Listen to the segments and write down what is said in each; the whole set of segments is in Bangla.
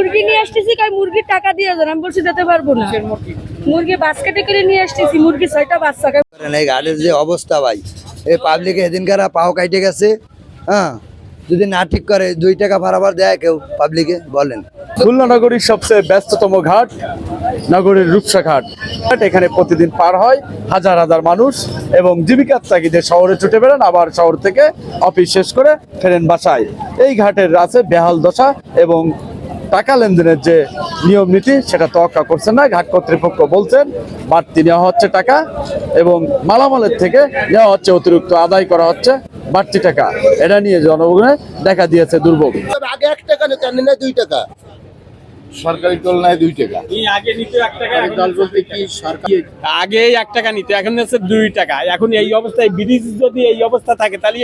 মুরগির টাকা দিয়ে যান আমি বলছি যেতে পারব না। মুরগি? বাস্কেটে করে নিয়ে আসতেছি মুরগি ছয়টা বাচ্চা করেন এই ঘাটের যে অবস্থা ভাই এই পাবলিকে এদিনকার পাও কাইটে গেছে হ্যাঁ? যদি না ঠিক করে দুই টাকা ভাড়াবার দেয় কেউ পাবলিকে বলেন। খুলনা নগরীর সবচেয়ে ব্যস্ততম ঘাট নগরীর রূপসা ঘাট। এখানে প্রতিদিন পার হয় হাজার হাজার মানুষ এবং জীবিকার তাগিদে শহরে ছুটে বেড়ান আবার শহর থেকে অফিস শেষ করে ফেরেন বাসায়। এই ঘাটের আছে বেহাল দশা এবং টাকা লেনদেনের যে নিয়ম নীতি সেটা তোয়াক্কা করছেন না। ঘাট কর্তৃপক্ষ বলছেন বাড়তি নেওয়া হচ্ছে টাকা এবং মালামালের থেকে নেওয়া হচ্ছে অতিরিক্ত আদায় করা হচ্ছে বাড়তি টাকা। এটা নিয়ে জনগণের দেখা দিয়েছে দুর্ভোগ। আগে এক টাকা নিত না দুই টাকা। সরকারি তুলনায় দুই টাকা। আগে নিতে এক টাকা এখন দল বলতে কি সরকার? আগে এক টাকা নিতে এখন হচ্ছে দুই টাকা। এখন এই অবস্থায় ব্রিটিশ যদি এই অবস্থা থাকে তাহলে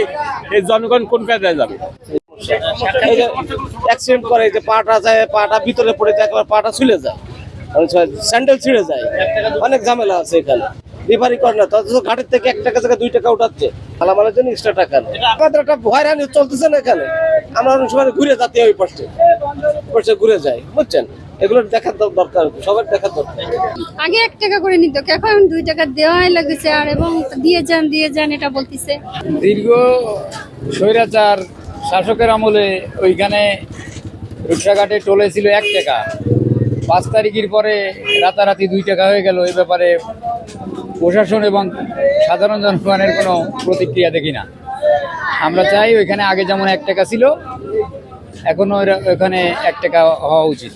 এই জনগণ কোন কাজে যাবে? অ্যাক্সিডেন্ট করে যে পাটা যায় পাটা ভিতরে পড়ে যায় একবার পাটা ছুলে যায়। স্যান্ডেল ছিঁড়ে যায়। অনেক ঝামেলা আছে এখানে। রিফারি করে না অথচ ঘাটের থেকে এক টাকা থেকে দুই টাকা উঠাচ্ছে। মালামালের জন্য এক্সট্রা টাকা। নেয়। আমাদের একটা হয়রানি চলতেছে না এখানে। আমরা অনেক সময় ঘুরে যাতে ওই পাশে। পাশে ঘুরে যাই বুঝছেন? এগুলো দেখার দরকার সবার দেখার দরকার। আগে এক টাকা করে নিত এখন দুই টাকা দেওয়াই লাগছে আর এবং দিয়ে যান দিয়ে যান এটা বলতিছে। দীর্ঘ স্বৈরাচার শাসকের আমলে ওইখানে রূপসাঘাটে টোলে ছিল এক টাকা। পাঁচ তারিখের পরে রাতারাতি দুই টাকা হয়ে গেল। এ ব্যাপারে প্রশাসন এবং সাধারণ জনগণের কোনো প্রতিক্রিয়া দেখি না। আমরা চাই ওইখানে আগে যেমন এক টাকা ছিল এখনও ওইখানে এক টাকা হওয়া উচিত।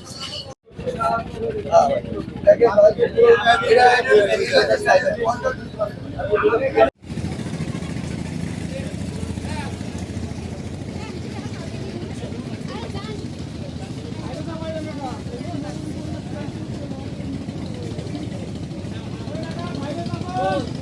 Bold.